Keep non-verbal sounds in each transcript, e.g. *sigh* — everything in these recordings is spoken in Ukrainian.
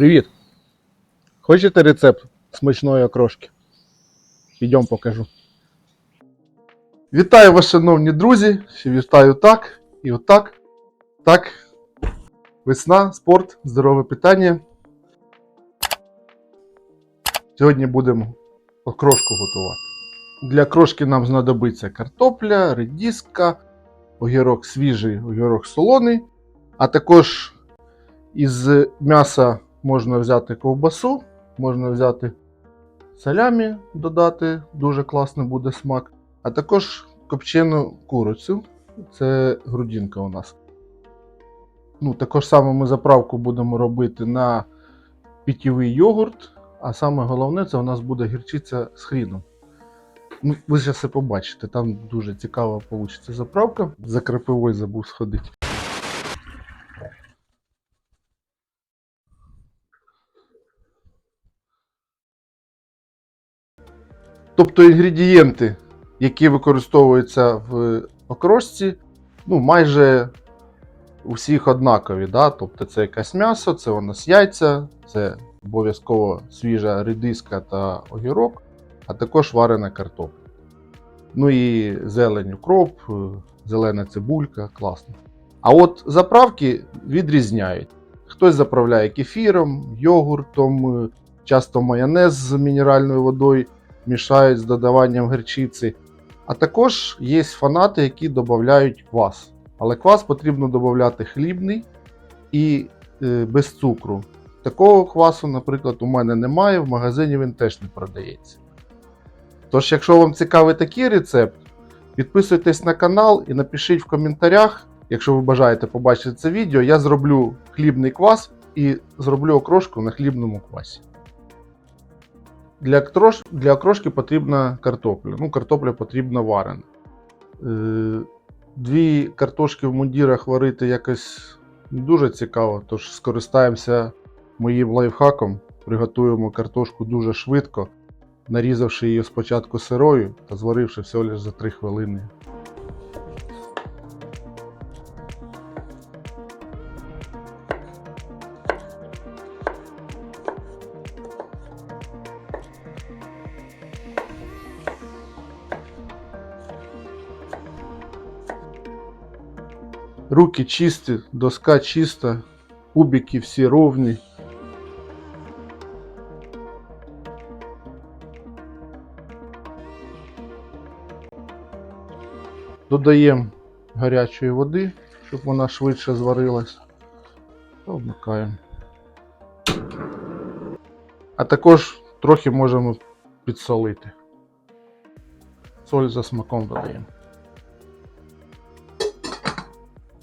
Привіт! Хочете рецепт смачної окрошки? Підемо покажу. Вітаю вас, шановні друзі! Вітаю так і отак. Так. Весна, спорт, здорове питання. Сьогодні будемо окрошку готувати. Для крошки нам знадобиться картопля, редіска, огірок свіжий, огірок солоний, а також із м'яса можна взяти ковбасу, можна взяти салямі, додати, дуже класно буде смак, а також копчену курицю. Це грудинка у нас. Ну, також саме ми заправку будемо робити на питєвий йогурт, а саме головне це у нас буде гірчиця з хріном. Ну, ви зараз все побачите, там дуже цікава вийде заправка. За крапивою забув сходити. Тобто інгредієнти, які використовуються в окрошці, ну, майже у всіх однакові. Да? Тобто це якесь м'ясо, це у нас яйця, це обов'язково свіжа редиска та огірок, а також варена картопля. Ну і зелень укроп, зелена цибулька, класно. А от заправки відрізняють. Хтось заправляє кефіром, йогуртом, часто майонез з мінеральною водою мішають з додаванням гірчиці. А також є фанати, які додають квас. Але квас потрібно додати хлібний і е, без цукру. Такого квасу, наприклад, у мене немає, в магазині він теж не продається. Тож, якщо вам цікавий такий рецепт, підписуйтесь на канал і напишіть в коментарях, якщо ви бажаєте побачити це відео, я зроблю хлібний квас і зроблю окрошку на хлібному квасі. Для, крош... Для окрошки потрібна картопля. Ну, картопля потрібна варена. Е, Дві картошки в мундірах варити якось дуже цікаво, тож скористаємося моїм лайфхаком. Приготуємо картошку дуже швидко, нарізавши її спочатку сирою та зваривши всього лише за 3 хвилини. Руки чисті, доска чиста, кубики всі ровні. Додаємо гарячої води, щоб вона швидше зварилась. Та. А також трохи можемо підсолити. Соль за смаком додаємо.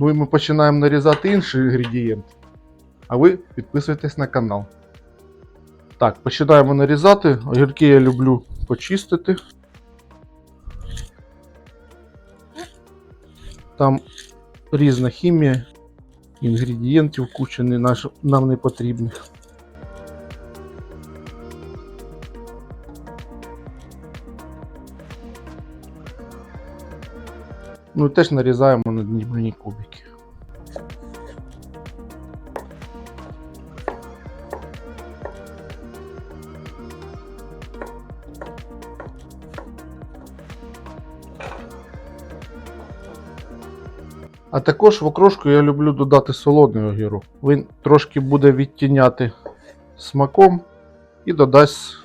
Ну і ми починаємо нарізати інший інгредієнт. А ви підписуйтесь на канал. Так, починаємо нарізати. Огірки я люблю почистити. Там різна хімія, інгредієнтів куча не нам не потрібних. Ну і теж нарізаємо на дрібні кубики. А також в окрошку я люблю додати солодний огірок. Він трошки буде відтіняти смаком і додасть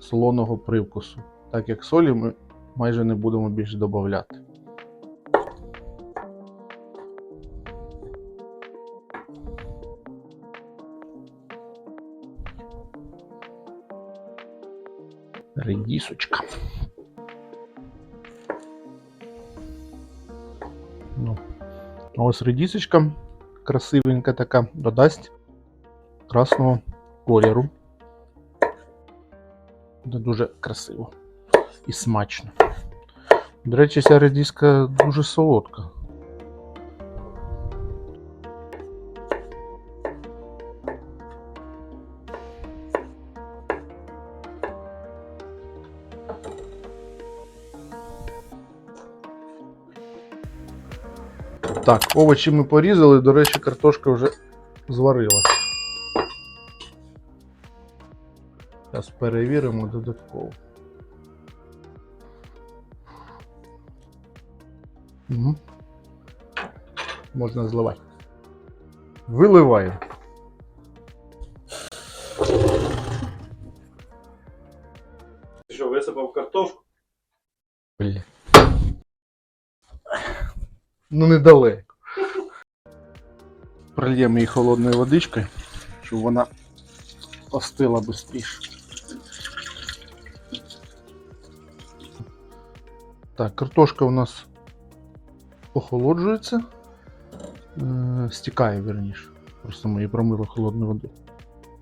солоного привкусу, так як солі ми майже не будемо більше додавати. Редісочка. Ну, ось редісочка красивенька така додасть красного кольору. Буде дуже красиво і смачно. До речі, ця редіска дуже солодка. Так, овочі ми порізали, до речі, картошка вже зварила. Зараз перевіримо додатково. Угу. Можна зливати. Виливаємо. Ну недалеко. Прольємо її холодною водичкою, щоб вона остила швидше. Так, картошка у нас охолоджується. Е, стікає, верніше. Просто ми її промили холодною водою.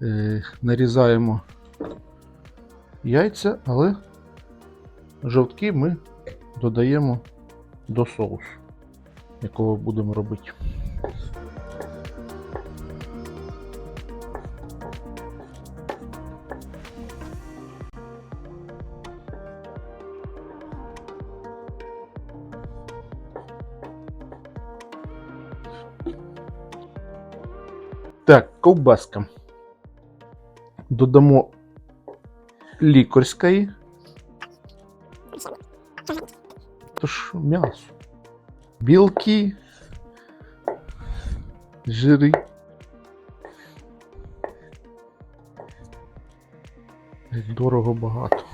Е, нарізаємо яйця, але жовтки ми додаємо до соусу, якого будемо робити. Так, ковбаска. Додамо лікарської. То ж м'ясо. Білки. Жири. Дорого багато.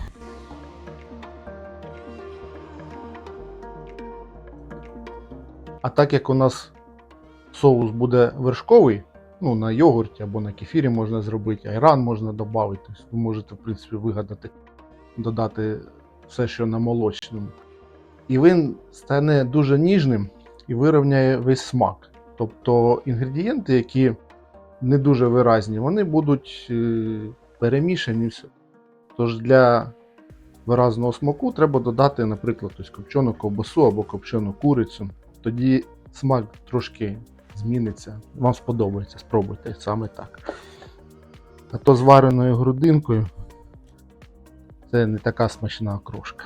А так як у нас соус буде вершковий, ну, на йогурті або на кефірі можна зробити, айран можна додати. Ви можете, в принципі, вигадати, додати все, що на молочному. І він стане дуже ніжним і вирівняє весь смак. Тобто інгредієнти, які не дуже виразні, вони будуть е, перемішані. все. Тож для виразного смаку треба додати, наприклад, копчену ковбасу або копчену курицю. Тоді смак трошки зміниться. Вам сподобається, спробуйте саме так. А то з вареною грудинкою це не така смачна окрошка.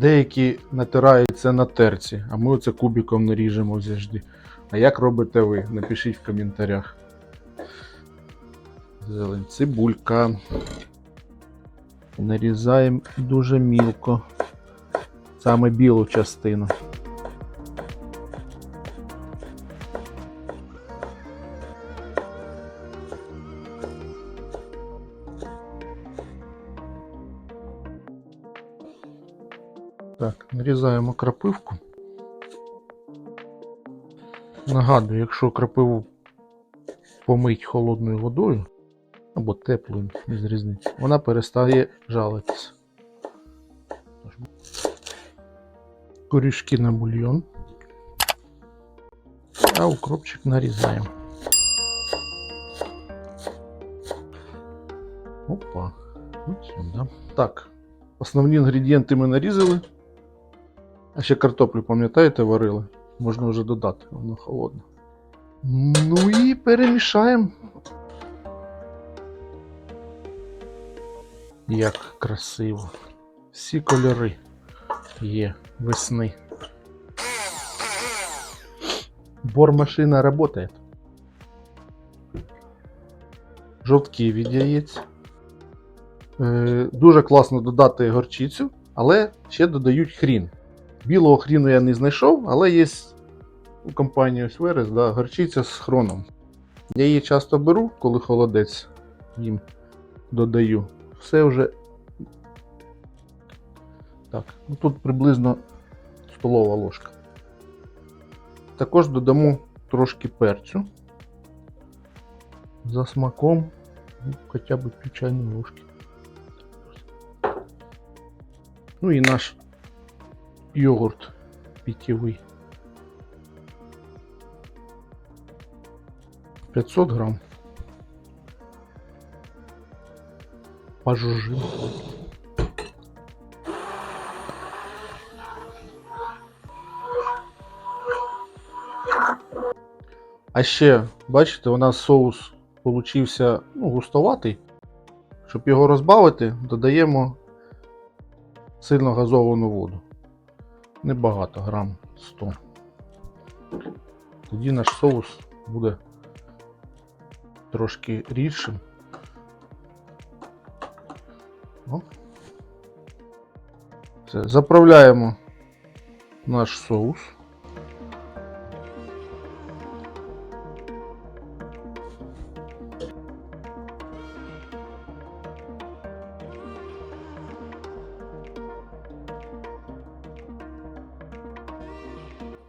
Деякі натираються на терці, а ми оце кубиком наріжемо завжди. А як робите ви? Напишіть в коментарях. Зелень, цибулька. Нарізаємо дуже мілко. Саме білу частину. Нарізаємо крапивку. Нагадую, якщо крапиву помить холодною водою або теплою, без різниці, вона перестає жалитися. Корішки на бульйон. А укропчик нарізаємо. Опа. От сюди. Так, основні інгредієнти ми нарізали. А ще картоплю, пам'ятаєте, варили? Можна вже додати, воно холодне. Ну і перемішаємо. Як красиво. Всі кольори є весни. Бормашина працює. Жовтки від яєць. Е, дуже класно додати горчицю, але ще додають хрін. Білого хріну я не знайшов, але є у компанії ось Верес, да, горчиця з хроном. Я її часто беру, коли холодець їм додаю. Все вже. Так, ну тут приблизно столова ложка. Також додамо трошки перцю. За смаком, ну, хоча б пів чайної ложки. Ну і наш йогурт питьевий. 500 грамм. Пожужжим. А ще, бачите, у нас соус получився ну, густоватий. Щоб його розбавити, додаємо сильно газовану воду. Небагато, грам 100. Тоді наш соус буде трошки рідшим. О. Все, заправляємо наш соус.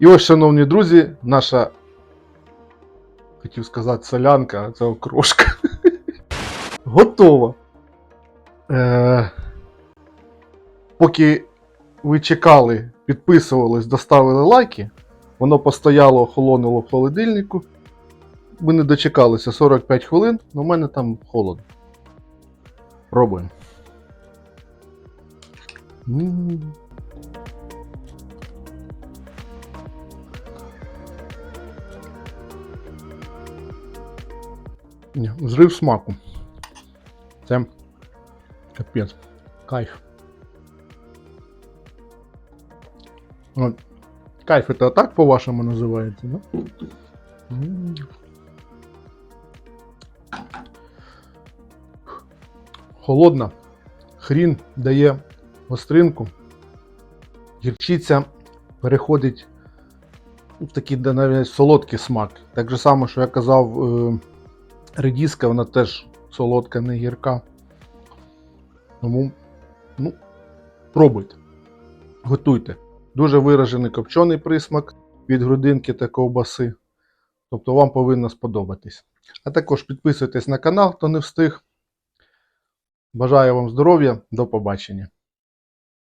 І ось, шановні друзі, наша, хотів сказати, солянка, а це окрошка. *laughs* Готова. Е, поки ви чекали, підписувались, доставили лайки, воно постояло, охолонуло в холодильнику. Ви не дочекалися 45 хвилин, але в мене там холодно. Пробуємо. Ні, Зрив смаку. Це капець. Кайф. Кайф это так по-вашому називається, да? Холодна. Хрін дає гостринку. Гірчиця переходить в такий навіть солодкий смак. Так же само, що я казав, е, редіска, вона теж солодка, не гірка. Тому, ну, пробуйте. Готуйте. Дуже виражений копчений присмак від грудинки та ковбаси. Тобто вам повинно сподобатись. А також підписуйтесь на канал, хто не встиг. Бажаю вам здоров'я, до побачення.